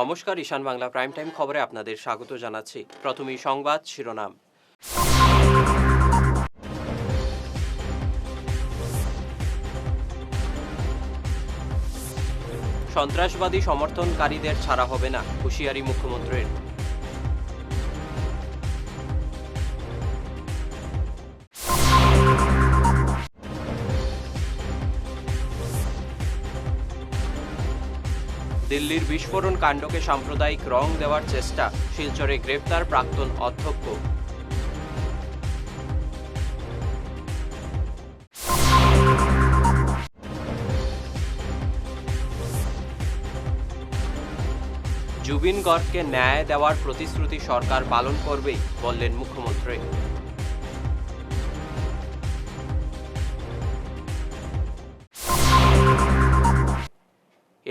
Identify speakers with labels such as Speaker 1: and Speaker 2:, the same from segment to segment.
Speaker 1: নমস্কার, ঈশান Bangla prime time খবরে আপনাদের স্বাগত জানাচ্ছি। প্রথমেই সংবাদ শিরোনাম। সন্ত্রাসবাদী সমর্থনকারীদের ছাড়া হবে না, হুঁশিয়ারি মুখ্যমন্ত্রীর। দিল্লির বিস্ফোরণ কাণ্ডকে সাম্প্রদায়িক রং দেওয়ার চেষ্টা, শিলচরে গ্রেফতার প্রাক্তন অধ্যক্ষ। জুবিন গর্গকে ন্যায় দেওয়ার প্রতিশ্রুতি সরকার পালন করবেই বললেন মুখ্যমন্ত্রী।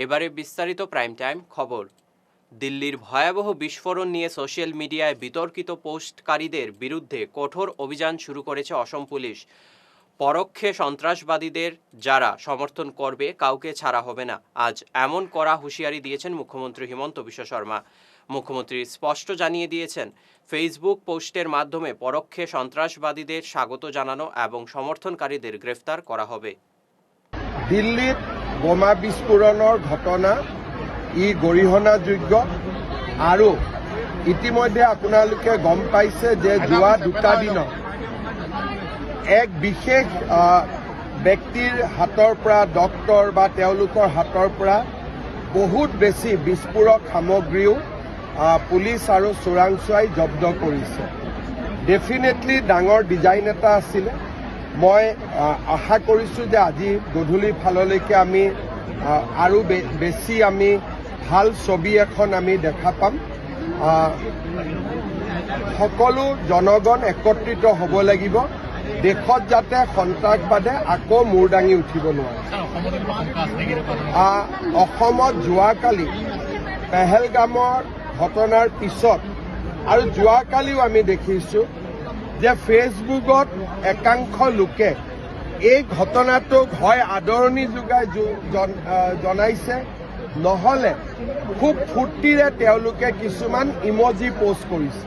Speaker 1: এবারে বিস্তারিত প্রাইম টাইম খবর। দিল্লির ভয়াবহ বিস্ফোরণ নিয়ে সোশ্যাল মিডিয়ায় বিতর্কিত পোস্টকারীদের বিরুদ্ধে কঠোর অভিযান শুরু করেছে অসম পুলিশ। পরোক্ষে সন্ত্রাসবাদীদের যারা সমর্থন করবে, কাউকে ছাড়া হবে না। আজ এমন করা হুঁশিয়ারি দিয়েছেন মুখ্যমন্ত্রী হিমন্ত বিশ্ব শর্মা। মুখ্যমন্ত্রী স্পষ্ট জানিয়ে দিয়েছেন ফেসবুক পোস্টের মাধ্যমে পরোক্ষে সন্ত্রাসবাদীদের স্বাগত জানানো এবং সমর্থনকারীদের গ্রেফতার করা হবে।
Speaker 2: দিল্লীত বোমা বিস্ফোৰণৰ ঘটনা ই গৰিহণাযোগ্য আৰু ইতিমধ্যে আপোনালোকে গম পাইছে যে যোৱা দুটা দিনত এক বিশেষ ব্যক্তিৰ হাতৰ পৰা ডক্তৰ বা তেওঁলোকৰ হাতৰ পৰা বহুত বেছি বিস্ফোৰক সামগ্ৰীও পুলিচ আৰু চোৰাংচোৱাই জব্দ কৰিছে। ডেফিনেটলি ডাঙৰ ডিজাইন এটা আছিলে। মই আশা কৰিছোঁ যে আজি গধূলি ফাললৈকে আমি আৰু বেছি আমি ভাল ছবি এখন আমি দেখা পাম। সকলো জনগণ একত্ৰিত হ'ব লাগিব। দেশত যাতে সন্ত্ৰাসবাদে আকৌ মূৰ দাঙি উঠিব নোৱাৰে। অসমত যোৱাকালি পেহেলগামৰ ঘটনাৰ পিছত আৰু যোৱাকালিও আমি দেখিছোঁ যে ফেচবুকত একাংশ লোকে এই ঘটনাটোক হয় আদৰণি যোগাই জন- জনাইছে। নহ'লে খুব ফূৰ্তিৰে তেওঁলোকে কিছুমান ইমজি পোষ্ট কৰিছে।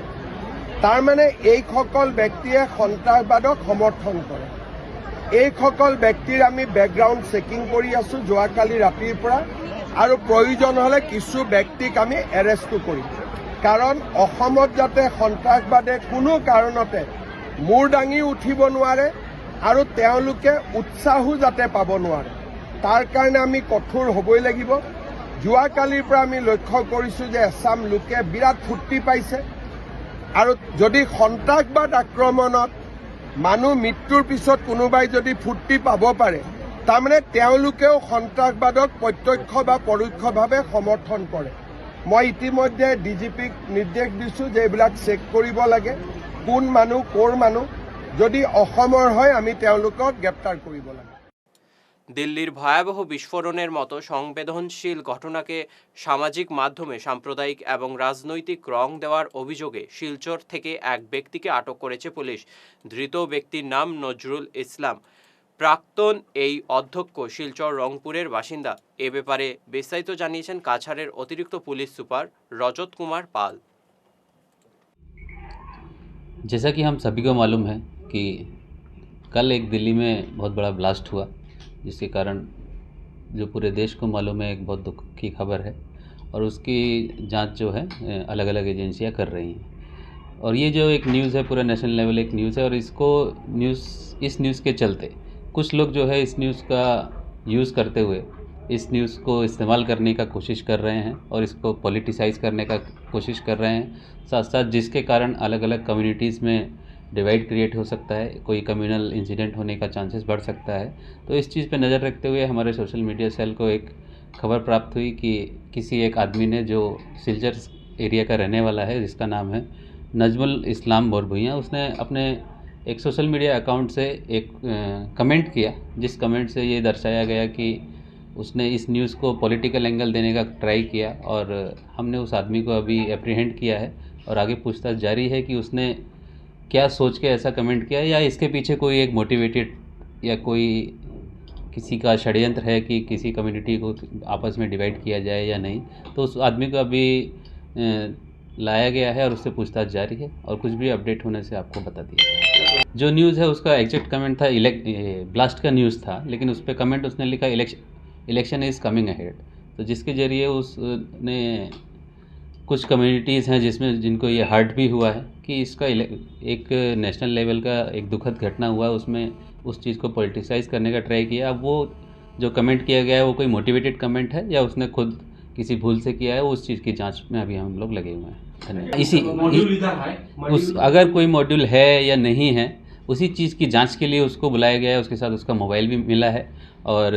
Speaker 2: তাৰমানে এইসকল ব্যক্তিয়ে সন্ত্ৰাসবাদক সমৰ্থন কৰে। এইসকল ব্যক্তিৰ আমি বেকগ্ৰাউণ্ড চেকিং কৰি আছোঁ যোৱাকালি ৰাতিৰ পৰা আৰু প্ৰয়োজন হ'লে কিছু ব্যক্তিক আমি এৰেষ্টো কৰিম। কাৰণ অসমত যাতে সন্ত্ৰাসবাদে কোনো কাৰণতে মূৰ দাঙি উঠিব নোৱাৰে আৰু তেওঁলোকে উৎসাহো যাতে পাব নোৱাৰে। তাৰ কাৰণে আমি কঠোৰ হ'বই লাগিব। যোৱাকালিৰ পৰা আমি লক্ষ্য কৰিছোঁ যে এছাম লোকে বিৰাট ফূৰ্তি পাইছে। আৰু যদি সন্ত্ৰাসবাদ আক্ৰমণত মানুহ মৃত্যুৰ পিছত কোনোবাই যদি ফূৰ্তি পাব পাৰে তাৰমানে তেওঁলোকেও সন্ত্ৰাসবাদক প্ৰত্যক্ষ বা পৰোক্ষভাৱে সমৰ্থন কৰে। মই ইতিমধ্যে ডি জি পিক নিৰ্দেশ দিছোঁ যে এইবিলাক চেক কৰিব লাগে। কোন মানুহ, ক'ৰ মানুহ, যদি অসমৰ হয়, আমি তেওঁলোকক গ্ৰেপ্তাৰ কৰিব লাগে।
Speaker 1: দিল্লির ভয়াবহ বিস্ফোরণের মতো সংবেদনশীল ঘটনাকে সামাজিক মাধ্যমে সাম্প্রদায়িক এবং রাজনৈতিক রং দেওয়ার অভিযোগে শিলচর থেকে এক ব্যক্তিকে আটক করেছে পুলিশ। ধৃত ব্যক্তির নাম নজরুল ইসলাম। প্রাক্তন এই অধ্যক্ষ শিলচর রংপুরের বাসিন্দা। এ ব্যাপারে বিস্তারিত জানিয়েছেন কাছাড়ের অতিরিক্ত পুলিশ সুপার রজত কুমার পাল।
Speaker 3: जैसा कि हम सभी को मालूम है कि कल एक दिल्ली में बहुत बड़ा ब्लास्ट हुआ, जिसके कारण जो पूरे देश को मालूम है, एक बहुत दुख की खबर है और उसकी जाँच जो है अलग अलग एजेंसियाँ कर रही हैं। और ये जो एक न्यूज़ है, पूरा नेशनल लेवल एक न्यूज़ है और इसको न्यूज़, इस न्यूज़ के चलते कुछ लोग जो है इस न्यूज़ का यूज़ करते हुए इस न्यूज़ को इस्तेमाल करने का कोशिश कर रहे हैं और इसको पॉलिटिसाइज करने का कोशिश कर रहे हैं। साथ साथ जिसके कारण अलग अलग कम्युनिटीज़ में डिवाइड क्रिएट हो सकता है, कोई कम्युनल इंसिडेंट होने का चांसेस बढ़ सकता है। तो इस चीज़ पे नज़र रखते हुए हमारे सोशल मीडिया सेल को एक खबर प्राप्त हुई कि किसी एक आदमी ने जो सिलचर एरिया का रहने वाला है, जिसका नाम है नजमुल इस्लाम बोरभुइया उसने अपने एक सोशल मीडिया अकाउंट से एक कमेंट किया, जिस कमेंट से ये दर्शाया गया कि उसने इस न्यूज़ को पॉलिटिकल एंगल देने का ट्राई किया और हमने उस आदमी को अभी अप्रीहेंड किया है और आगे पूछताछ जारी है कि उसने क्या सोच के ऐसा कमेंट किया या इसके पीछे कोई एक मोटिवेटेड या कोई किसी का षड्यंत्र है कि किसी कम्युनिटी को आपस में डिवाइड किया जाए या नहीं। तो उस आदमी को अभी लाया गया है और उससे पूछताछ जारी है और कुछ भी अपडेट होने से आपको बता दिया जो न्यूज़ है उसका एग्जैक्ट कमेंट था इलेक्ट ब्लास्ट का न्यूज़ था, लेकिन उस पर कमेंट उसने लिखा election election is coming ahead. तो जिसके ज़रिए उसने कुछ कम्युनिटीज़ हैं जिसमें जिनको ये हर्ट भी हुआ है कि इसका एक नेशनल लेवल का एक दुखद घटना हुआ उसमें उस चीज़ को पॉलिटिसाइज करने का ट्राई किया। अब वो जो कमेंट किया गया है वो कोई मोटिवेटेड कमेंट है या उसने खुद किसी भूल से किया है? उस चीज़ की जाँच में अभी हम लोग लगे हुए हैं। धन्यवाद। इसी उस अगर कोई मॉड्यूल है या नहीं है उसी चीज़ की जाँच के लिए उसको बुलाया गया है उसके साथ उसका मोबाइल भी मिला है और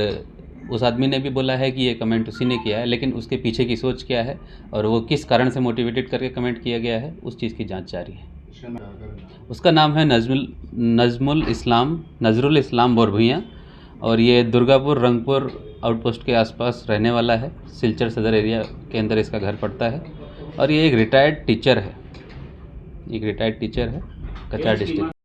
Speaker 3: उस आदमी ने भी बोला है कि ये कमेंट उसी ने किया है लेकिन उसके पीछे की सोच क्या है और वो किस कारण से मोटिवेटेड करके कमेंट किया गया है उस चीज़ की जाँच जारी है। उसका नाम है नजमुल नजमुल इस्लाम नजरुल इस्लाम बोरभुइयाँ और ये दुर्गापुर रंगपुर आउटपोस्ट के आसपास रहने वाला है सिलचर सदर एरिया के अंदर इसका घर पड़ता है और ये एक रिटायर्ड टीचर है एक रिटायर्ड टीचर है कचार डिस्ट्रिक्ट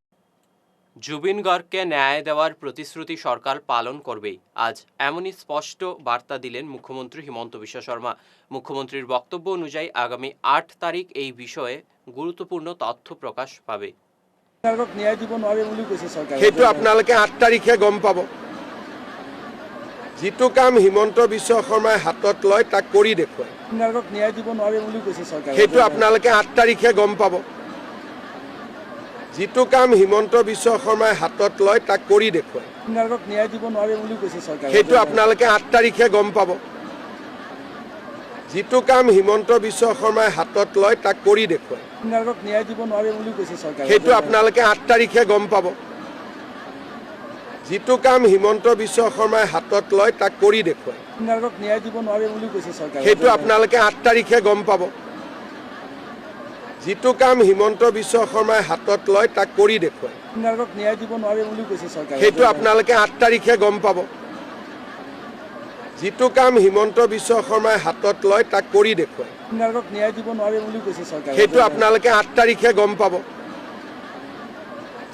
Speaker 1: জুবিন গার্গকে ন্যায় দেওয়ার প্রতিশ্রুতি সরকার পালন করবেই। আজ এমনই স্পষ্ট বার্তা দিলেন মুখ্যমন্ত্রী হিমন্ত বিশ্ব শর্মা। মুখ্যমন্ত্রীর বক্তব্য অনুযায়ী আগামী আট তারিখ এই বিষয়ে গুরুত্বপূর্ণ তথ্য প্ৰকাশ পাবে।
Speaker 2: সেইটো আপোনালোকে আঠ তাৰিখে গম পাব। যিটো কাম হিমন্ত বিশ্ব শৰ্মাই হাতত লয় তাক কৰি দেখুৱায়। সেইটো আপোনালোকে আঠ তাৰিখে গম পাব। যিটো কাম হিমন্ত বিশ্ব শৰ্মাই হাতত লয় তাক কৰি দেখুৱায়।
Speaker 4: ন্যায় দিব নোৱাৰে বুলি কৈছে চৰকাৰে।
Speaker 2: সেইটো আপোনালোকে আঠ তাৰিখে গম পাব। যিটো কাম হিমন্ত বিশ্ব শৰ্মাই হাতত লয় তাক কৰি দেখুৱায়।
Speaker 4: ন্যায় দিব নোৱাৰে বুলি কৈছে চৰকাৰে।
Speaker 2: সেইটো আপোনালোকে আঠ তাৰিখে গম পাব। যিটো কাম হিমন্ত বিশ্ব শৰ্মাই হাতত লয় তাক কৰি দেখুৱায়।
Speaker 4: ন্যায় দিব নোৱাৰে বুলি কৈছে চৰকাৰে।
Speaker 2: সেইটো আপোনালোকে আঠ তাৰিখে গম পাব। যিটো কাম হিমন্ত বিশ্ব শৰ্মাই হাতত লয় তাক কৰি দেখুৱায়।
Speaker 4: ন্যায় দিব নোৱাৰে বুলি কৈছে চৰকাৰে।
Speaker 2: সেইটো আপোনালোকে আঠ তাৰিখে গম পাব। যিটো কাম হিমন্ত বিশ্ব শৰ্মাই হাতত লয় তাক কৰি দেখুৱায়।
Speaker 4: ন্যায় দিব নোৱাৰে বুলি কৈছে চৰকাৰে।
Speaker 2: সেইটো আপোনালোকে আঠ তাৰিখে গম পাব।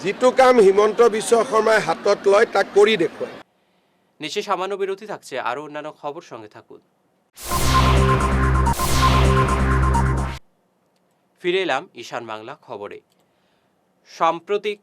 Speaker 2: যিটো কাম হিমন্ত বিশ্ব শৰ্মাই হাতত লয় তাক কৰি দেখুৱায়।
Speaker 1: নিচে সামান্য বিরতি থাকছে আরও অন্যান্য খবর সঙ্গে থাকুন। ফিরে এলাম ঈশান বাংলা খবরে। সাম্প্রতিক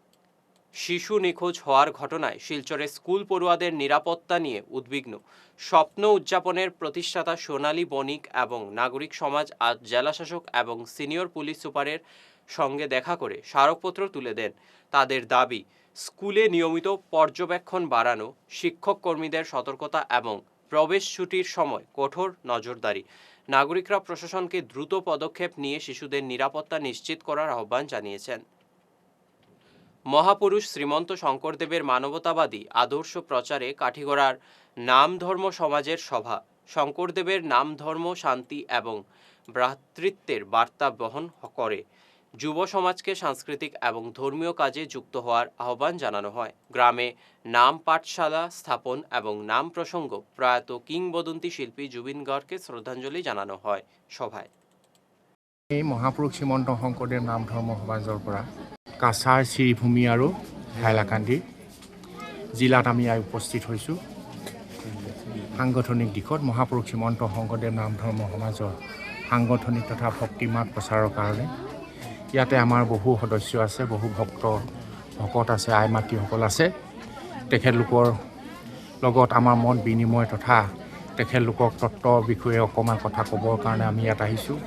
Speaker 1: শিশু নিখোঁজ হওয়ার ঘটনায় শিলচরের স্কুল পড়ুয়াদের নিরাপত্তা নিয়ে উদ্বিগ্ন। স্বপ্ন উদযাপনের প্রতিষ্ঠাতা সোনালী বণিক এবং নাগরিক সমাজ আজ জেলাশাসক এবং সিনিয়র পুলিশ সুপারের সঙ্গে দেখা করে স্মারকপত্র তুলে দেন। তাদের দাবি, স্কুলে নিয়মিত পর্যবেক্ষণ বাড়ানো, শিক্ষক কর্মীদের সতর্কতা এবং প্রবেশ ছুটির সময় কঠোর নজরদারি। নাগরিকরা প্রশাসনকে দ্রুত পদক্ষেপ নিয়ে শিশুদের নিরাপত্তা নিশ্চিত করার আহ্বান জানিয়েছেন। মহাপুরুষ শ্রীমন্ত শঙ্করদেবের মানবতাবাদী আদর্শ প্রচারে কাঠিগড়ার নাম ধর্ম সমাজের সভা, শঙ্করদেবের নাম ধর্ম শান্তি এবং ভ্রাতৃত্বের বার্তা বহন করে। যুব সমাজকে সাংস্কৃতিক এবং ধর্মীয় কাজে যুক্ত হওয়ার আহ্বান জানানো হয়। গ্রামে নাম পাঠশালা স্থাপন এবং নাম প্রসঙ্গ প্রয়াত কিংবদন্তি শিল্পী জুবিন গার্গকে শ্রদ্ধাঞ্জলি জানানো হয় সভায়।
Speaker 5: এই মহাপুৰুষ শ্ৰীমন্ত শংকৰদেৱ নাম ধৰ্ম সমাজৰ পৰা, কাছাৰ শ্ৰীভূমি আৰু হাইলাকান্দি জিলাত আমি উপস্থিত হৈছোঁ। সাংগঠনিক দিশত মহাপুৰুষ শ্ৰীমন্ত শংকৰদেৱ নাম ধৰ্ম সমাজৰ সাংগঠনিক তথা ভক্তিমাত প্ৰচাৰৰ কাৰণে ইয়াতে আমাৰ বহু সদস্য আছে বহু ভক্ত ভকত আছে আই মাতৃসকল আছে। তেখেতলোকৰ লগত আমাৰ মত বিনিময় তথা তেখেতলোকক তত্ত্বৰ বিষয়ে অকণমান কথা ক'বৰ কাৰণে আমি ইয়াত আহিছোঁ।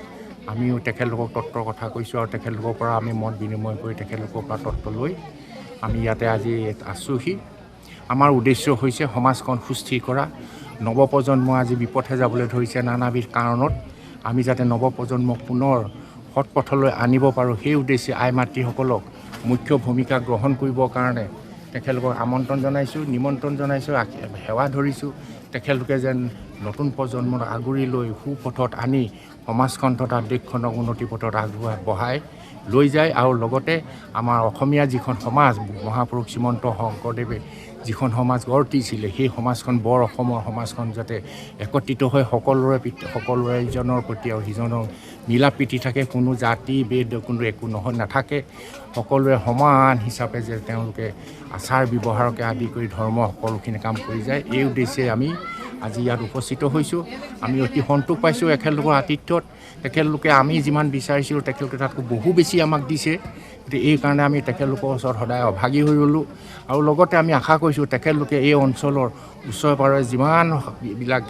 Speaker 5: আমিও তেখেতলোকক তত্ত্বৰ কথা কৈছোঁ আৰু তেখেতলোকৰ পৰা আমি মত বিনিময় কৰি তেখেতলোকৰ পৰা তত্ত্ব লৈ আমি ইয়াতে আজি আছোঁহি। আমাৰ উদ্দেশ্য হৈছে সমাজখন সুস্থিৰ কৰা। নৱপ্ৰজন্ম আজি বিপথে যাবলৈ ধৰিছে নানাবিধ কাৰণত। আমি যাতে নৱপ্ৰজন্মক পুনৰ সৎ পথলৈ আনিব পাৰোঁ। সেই উদ্দেশ্যে আই মাতৃসকলক মুখ্য ভূমিকা গ্ৰহণ কৰিবৰ কাৰণে তেখেতলোকক আমন্ত্ৰণ জনাইছোঁ নিমন্ত্ৰণ জনাইছোঁ সেৱা ধৰিছোঁ। তেখেতলোকে যেন নতুন প্ৰজন্মক আগুৰি লৈ সুপথত আনি সমাজখন তথা দেশখনক উন্নতি পথত আগবঢ়াই বঢ়াই লৈ যায় আৰু লগতে আমাৰ অসমীয়া যিখন সমাজ মহাপুৰুষ শ্ৰীমন্ত শংকৰদেৱে যিখন সমাজ গঢ় দিছিলে সেই সমাজখন বৰ অসমৰ সমাজখন যাতে একত্ৰিত হৈ সকলোৰে সকলোৰে ইজনৰ প্ৰতি আৰু সিজনৰ মিলা প্ৰীতি থাকে কোনো জাতি বেদ কোনো একো নহয় নাথাকে। সকলোৱে সমান হিচাপে যে তেওঁলোকে আচাৰ ব্যৱহাৰকে আদি কৰি ধৰ্ম সকলোখিনি কাম কৰি যায়। এই উদ্দেশ্যে আমি আজি ইয়াত উপস্থিত হৈছোঁ। আমি অতি সন্তোষ পাইছোঁ এখেতলোকৰ আতিথ্যত। তেখেতলোকে আমি যিমান বিচাৰিছিলোঁ, তেখেতলোকে তাতকৈ বহু বেছি আমাক দিছে। গতিকে এই কাৰণে আমি তেখেতলোকৰ ওচৰত সদায় অভাগী হৈ ৰ'লোঁ আৰু লগতে আমি আশা কৰিছোঁ, তেখেতলোকে এই অঞ্চলৰ ওচৰে পাঁজৰে যিমানবিলাক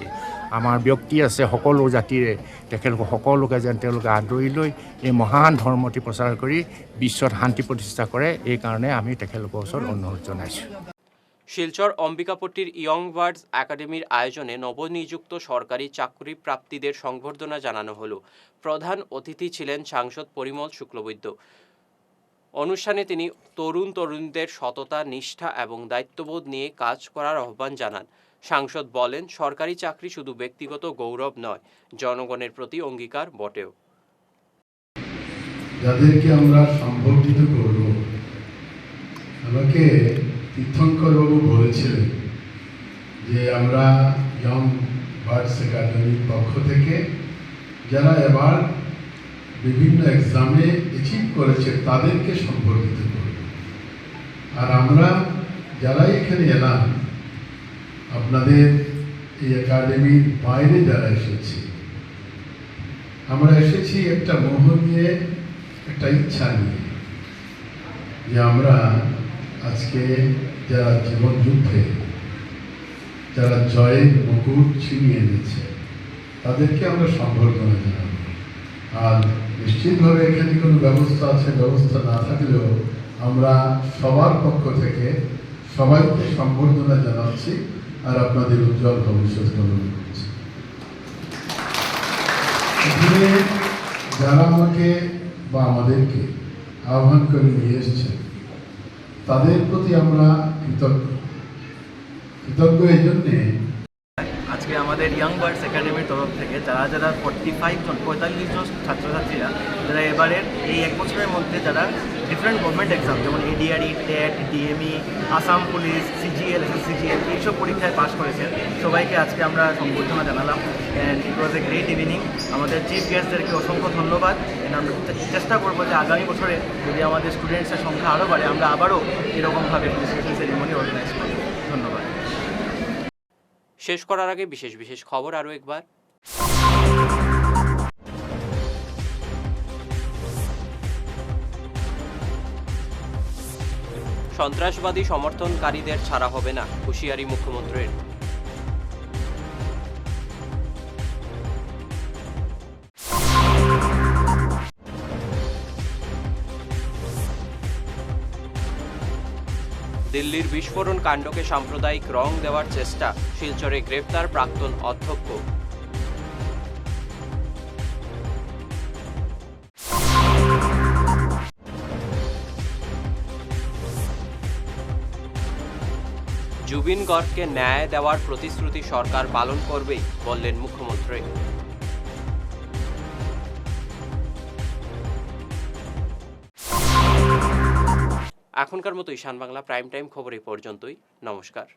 Speaker 5: আমাৰ ব্যক্তি আছে, সকলো জাতিৰে তেখেতলোক সকলোকে যেন তেওঁলোকে আদৰি লৈ এই মহান ধৰ্মটি প্ৰচাৰ কৰি বিশ্বত শান্তি প্ৰতিষ্ঠা কৰে এইকাৰণে আমি তেখেতলোকৰ ওচৰত অনুৰোধ জনাইছোঁ।
Speaker 1: শিলচর অম্বিকাপট্টির ইয়ং বার্ডস একাডেমির আয়োজনে নবনিযুক্ত সরকারি চাকরি প্রাপ্তিদের সংবর্ধনা জানানো হলো। প্রধান অতিথি ছিলেন সাংসদ পরিমল শুক্লবৈদ্য। অনুষ্ঠানে তিনি তরুণ তরুণীদের সততা, নিষ্ঠা এবং দায়িত্ববোধ নিয়ে কাজ করার আহ্বান জানান। সাংসদ বলেন, সরকারি চাকরি শুধু ব্যক্তিগত গৌরব নয়, জনগণের প্রতি অঙ্গীকার বটেও।
Speaker 6: যাদেরকে আমরা সম্বর্ধিত করব আমাকে তীর্থঙ্করবাবু বলেছিলেন যে আমরা ইয়ং বার্ডস একাডেমির পক্ষ থেকে যারা এবার বিভিন্ন এক্সামে অ্যাচিভ করেছে, তাদেরকে সম্বর্ধিত করব। আর আমরা যারা এখানে এলাম, আপনাদের এই একাডেমির বাইরে যারা এসেছি, আমরা এসেছি একটা মোহ নিয়ে, একটা ইচ্ছা নিয়ে যে আমরা আজকে যারা জীবন যুদ্ধে, যারা জয়ের মুকুট ছিনিয়ে এনেছে তাদেরকে আমরা সম্বর্ধনা জানাব। আর নিশ্চিতভাবে এখানে কোনো ব্যবস্থা আছে, ব্যবস্থা না থাকলেও আমরা সবার পক্ষ থেকে সবাইকে সম্বর্ধনা জানাচ্ছি আর আপনাদের উজ্জ্বল ভবিষ্যৎ কামনা করছি। যারা আমাকে বা আমাদেরকে আহ্বান করে নিয়ে এসছে তাদের প্রতি আমরা কৃতজ্ঞ। কৃতজ্ঞ এই জন্যে
Speaker 7: আজকে আমাদের ইয়াং বার্ডস একাডেমির তরফ থেকে যারা যারা ফর্টি ফাইভ জন, পঁয়তাল্লিশ জন ছাত্রছাত্রীরা যারা এবারের এই এক বছরের মধ্যে যারা ডিফারেন্ট গভর্নমেন্ট এক্সাম যেমন ADRE TET DME Assam police CGL S CGL এইসব পরীক্ষায় পাশ করেছেন। সবাইকে আজকে আমরা সম্বর্ধনা জানালাম and it was a great evening আমাদের চিফ গেস্টদেরকে অসংখ্য ধন্যবাদ আমরা চেষ্টা করব যে আগামী বছরে যদি আমাদের স্টুডেন্টসের সংখ্যা আরও বাড়ে, আমরা আবারও এরকমভাবে সেরিমনি অর্গানাইজ করব। ধন্যবাদ।
Speaker 1: শেষ করার আগে বিশেষ বিশেষ খবর আরও একবার। সন্ত্রাসবাদী সমর্থনকারীদের ছাড়া হবে না, হুঁশিয়ারি মুখ্যমন্ত্রীর। দিল্লির বিস্ফোরণ কাণ্ডকে সাম্প্রদায়িক রং দেওয়ার চেষ্টা, শিলচরে গ্রেপ্তার প্রাক্তন অধ্যক্ষ। জুবিন গর্গকে ন্যায় দেওয়ার প্রতিশ্রুতি সরকার পালন করবেই বললেন মুখ্যমন্ত্রী। এখনকার মতো ঈশান বাংলা প্রাইম টাইম খবর এই পর্যন্তই। নমস্কার।